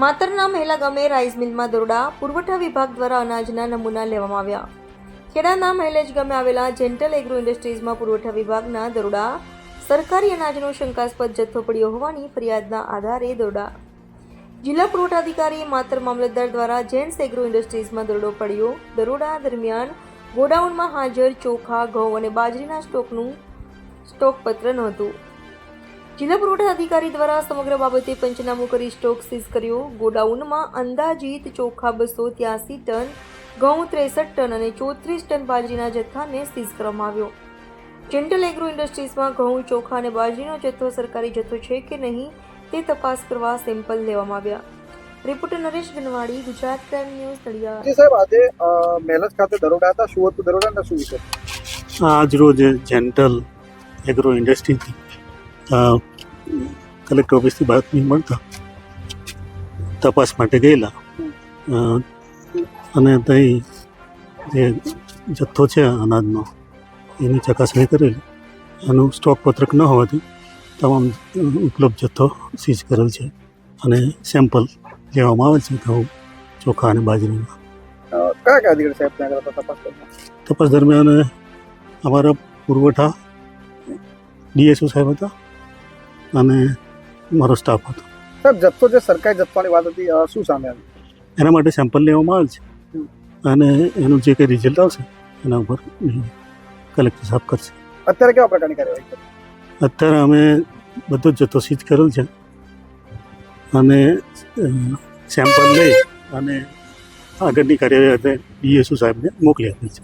માતરના મહિલા ગામે રાઈસ મિલમાં દરોડા પુરવઠા વિભાગ દ્વારા અનાજના નમૂના લેવામાં આવ્યા. ખેડાના મહેલેજ ગામે આવેલા જેન્ટલ એગ્રો ઇન્ડસ્ટ્રીઝમાં પુરવઠા વિભાગના દરોડા સરકારી અનાજનો શંકાસ્પદ જથ્થો પડ્યો હોવાની ફરિયાદના આધારે દરોડા. જિલ્લા પુરવઠા અધિકારી માતર મામલતદાર દ્વારા જેન્ટ્સ એગ્રો ઇન્ડસ્ટ્રીઝમાં દરોડો પડ્યો. દરોડા દરમિયાન ગોડાઉનમાં હાજર ચોખા, ઘઉં અને બાજરીના સ્ટોકનું સ્ટોક પત્ર નહોતું. જિલ્લા પુરવઠા અધિકારી દ્વારા સમગ્ર બાબતે પંચનામું કરી સ્ટોક સીઝ કર્યો. ગોડાઉનમાં અંદાજિત ચોખા બસો ત્યાસી ટન ઘઉં ત્રેસઠ ટન અને ચોત્રીસ ટન બાજરીના જથ્થાને સીઝ કરવામાં આવ્યો. જેન્ટલ એગ્રો ઇન્ડસ્ટ્રીઝમાં ઘઉં ચોખા અને બાજરીનો જથ્થો સરકારી જથ્થો છે કે નહીં તે તપાસ કરવા સેમ્પલ લેવામાં આવ્યા. Reporter Naresh Ganwadi Gujarat crime news Nadiad જી સાહેબ આજે અ, ખાતે દરોડા હતા. શું હતું દરોડા ને શું વિશે? આજ રોજ જેન્ટલ એગ્રો ઇન્ડસ્ટ્રીથી કલેક્ટર ઓફિસથી બાતમી મળતા. તપાસ માટે ગયેલા. અને ત્યાં જે જથ્થો છે અનાજનો એની ચકાસણી કરેલી. એનું સ્ટોક પત્રક ન હોવાથી તમામ ઉપલબ્ધ જથ્થો સીઝ કરેલ છે અને સેમ્પલ લેવામાં આવે છે ઘઉં ચોખા અને બાજરીના. કયા કયા અધિકારી સાહેબ ત્યાં આગળ તપાસ તપાસ દરમિયાન અમારા પુરવઠા ડીએસઓ સાહેબ હતા. અને મારો સ્ટાફ હતો. સાહેબ જથ્થો જે સરકારી જથ્થાની વાત હતી શું સામે આવી? એના માટે સેમ્પલ લેવામાં આવે છે. અને એનું જે કંઈ રિઝલ્ટ આવશે એના ઉપર કલેક્ટર સાફ કરશે. અત્યારે કેવા પ્રકારની કાર્યવાહી અત્યારે અમે બધો જથ્થો સીઝ કરેલ છે. અને સેમ્પલ લઈ અને આગળની કાર્યવાહી ડીએસઓ સાહેબને મોકલી આપી છે.